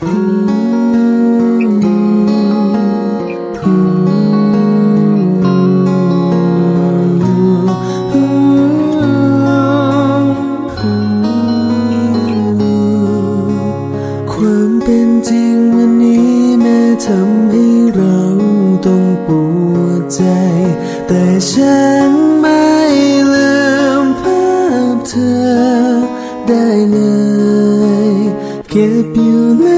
ความเป็นจริงวันนี้แม้ทำให้เราต้องปวดใจ แต่ฉันไม่ลืมภาพเธอได้เลย เก็บอยู่ใน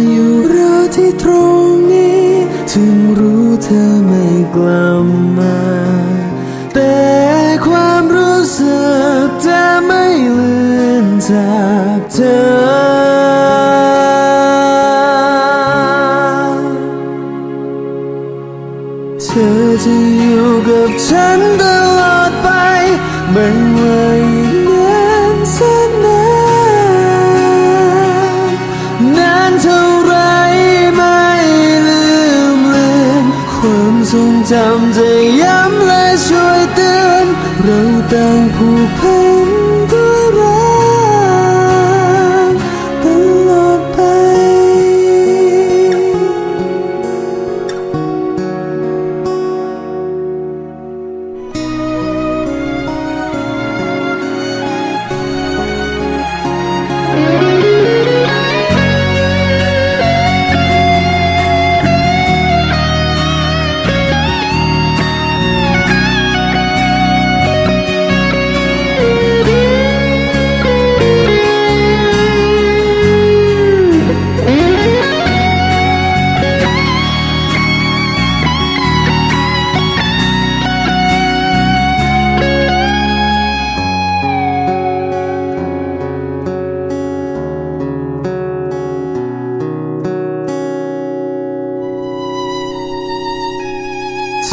จากเธอ เธอจะอยู่กับฉันตลอดไป ไม่ว่าอีกนานแสนนานนานเท่าไรไม่ลืมเลือนความทรงจำจะย้ำและช่วยเตือน เราต่างผูกพัน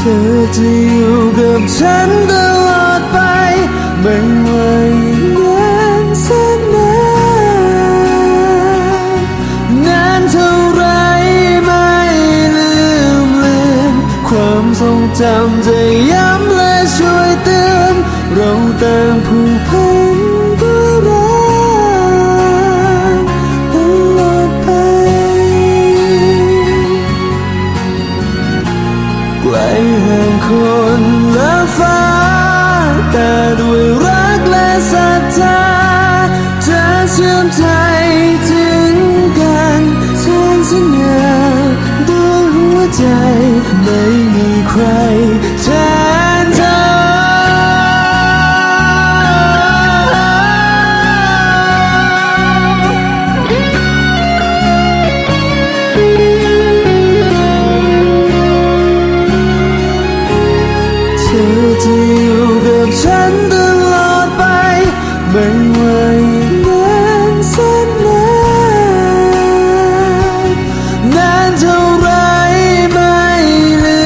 ธอจะอยู่กับฉันตลอดไป ไม่ว่าเงินานแสนนานนานเท่าไรไม่ลืมเลือนความทรงจำจะยัง ใจถึงกันทางสัญญาด้วยหัวใจไม่มีใครานเท่าไรไม่ลื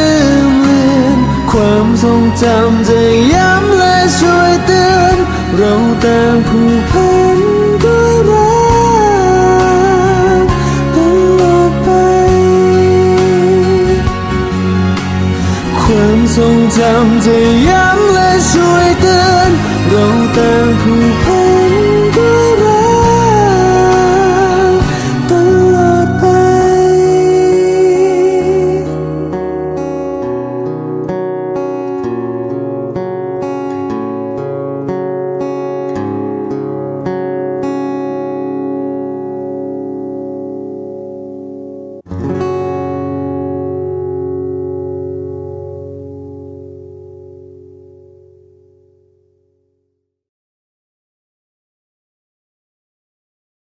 มเลือนความทรงจำจะย้ำและช่วยเตือนเราต่างผูกพันด้วยรักตลอดไป ความทรงจำจะย้ำและช่วยเตือน